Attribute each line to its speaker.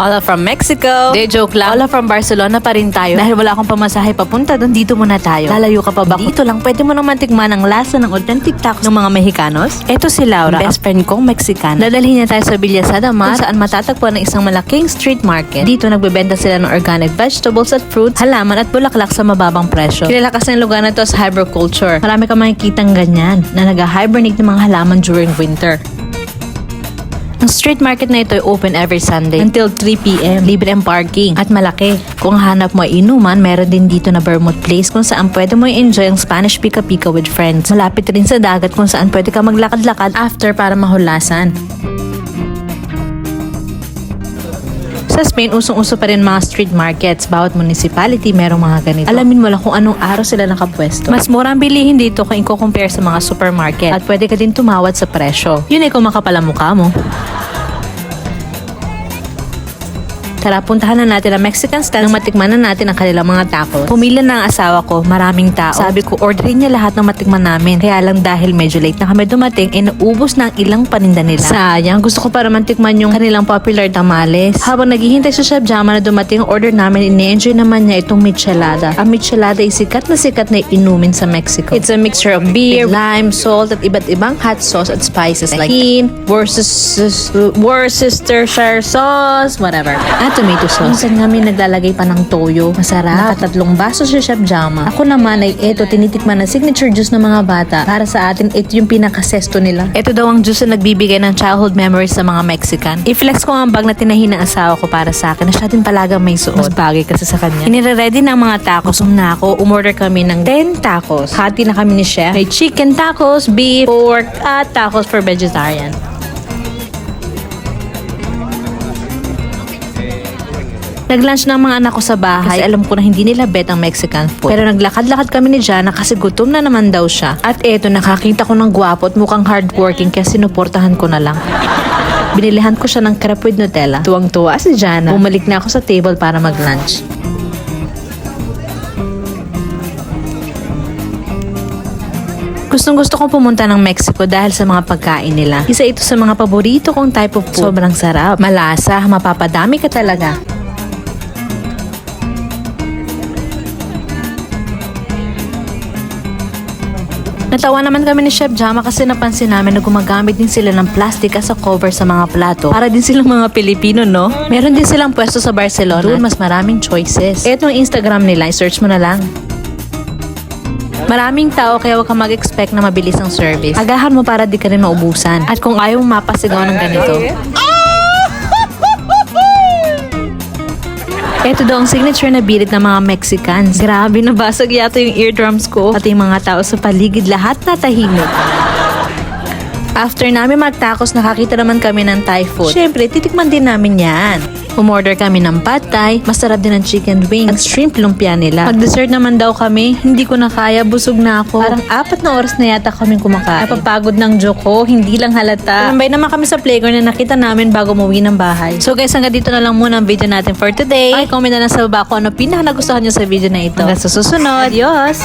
Speaker 1: Are from Mexico. De joke lang. Are from Barcelona pa rin tayo. Dahil wala akong pamasahe papunta doon, dito muna tayo. Lalayo ka pa ba? Dito lang, pwede mo naman tikman ang lasa ng authentic tacos ng mga Mexicanos. Ito si Laura, best friend kong Mexican. Dadalhin niya tayo sa Villa Sadamar, kung saan matatagpuan ng isang malaking street market. Dito nagbebenta sila ng organic vegetables at fruits, halaman at bulaklak sa mababang presyo. Kilala kasi ang lugar na to sa hyperculture. Marami ka makikitang ganyan na nag-hibernate ng mga halaman during winter. Ang street market na ito ay open every Sunday until 3pm. Libre ang parking at malaki. Kung hanap mo ay inuman, meron din dito na Vermouth Place kung saan pwede mo i-enjoy ang Spanish Pika Pika with friends. Malapit rin sa dagat kung saan pwede ka maglakad-lakad after para mahulasan. Sa Spain, usong-uso pa rin mga street markets. Bawat municipality merong mga ganito. Alamin mo lang kung anong araw sila nakapwesto. Mas mura ang bilihin dito kung i-compare sa mga supermarket. At pwede ka din tumawad sa presyo. Yun ay kung makapal ang mukha mo. Tara, puntahan na natin ang Mexican stand nang matikman na natin ang kanilang mga tacos. Pumila na ang asawa ko, maraming tao. Sabi ko, orderin niya lahat ng matikman namin. Kaya lang dahil medyo late na kami dumating, eh naubos na ang ilang paninda nila. Sayang, gusto ko para matikman yung kanilang popular tamales. Habang naghihintay sa Chef Jama na dumating ang order namin, ini-enjoy naman niya itong michelada. Ang michelada ay sikat na sikat na inumin sa Mexico. It's a mixture of beer, lime, salt, at iba't ibang hot sauce at spices like Kin, Worcestershire Worcestershire sauce, whatever. At tomato sauce. Minsan kami naglalagay pa ng toyo. Masarap. Nakatatlong baso si Chef Jama. Ako naman ay eto tinitikman na signature juice ng mga bata. Para sa atin, ito yung pinakasesto nila. Ito daw ang juice na nagbibigay ng childhood memories sa mga Mexican. I-flex ko ang bag na tinahin ng asawa ko para sa akin na siya din palaga may suot. Mas bagay kasi sa kanya. Inire-ready ng mga tacos. Um na ako, umorder kami ng 10 tacos. Hati na kami ni Chef. May chicken tacos, beef, pork, at tacos for vegetarian. Nag-lunch ng mga anak ko sa bahay. Kasi alam ko na hindi nila bet ang Mexican food. Pero naglakad-lakad kami ni Jana kasi gutom na naman daw siya. At eto, nakakita ko ng gwapo at mukhang hardworking kaya sinuportahan ko na lang. Binilihan ko siya ng crepe with Nutella. Tuwang-tuwa si Jana. Bumalik na ako sa table para mag-lunch. Gustong gusto kong pumunta ng Mexico dahil sa mga pagkain nila. Isa ito sa mga paborito kong type of food. Sobrang sarap. Malasa, mapapadami ka talaga. Natawa naman kami ni Chef Jama kasi napansin namin na gumagamit din sila ng plastic as a cover sa mga plato. Para din silang mga Pilipino, no? Meron din silang pwesto sa Barcelona. Doon mas maraming choices. Ito ang Instagram nila, i-search mo na lang. Maraming tao kaya huwag kang mag-expect na mabilis ang service. Agahan mo para di ka rin maubusan. At kung ayaw mapasigaw ng ganito, Ito daw ang signature na birit ng mga Mexicans. Grabe, nabasag yata yung eardrums ko. At yung mga tao sa paligid, lahat natahimik. After namin magtacos, nakakita naman kami ng Thai food. Siyempre, titikman din namin yan. Umorder kami ng pad thai, masarap din ang chicken wings at shrimp lumpia nila. Pag-dessert naman daw kami, hindi ko na kaya, busog na ako. Parang apat na oras na yata kaming kumakain. Napapagod ng joke ko, hindi lang halata. Tambay naman kami sa playground na nakita namin bago umuwi ng bahay. So guys, hanggang dito na lang muna ang video natin for today. Ay, comment na lang sa baba kung ano pinaka nagustuhan nyo sa video na ito. Hanggang sa susunod. Adios!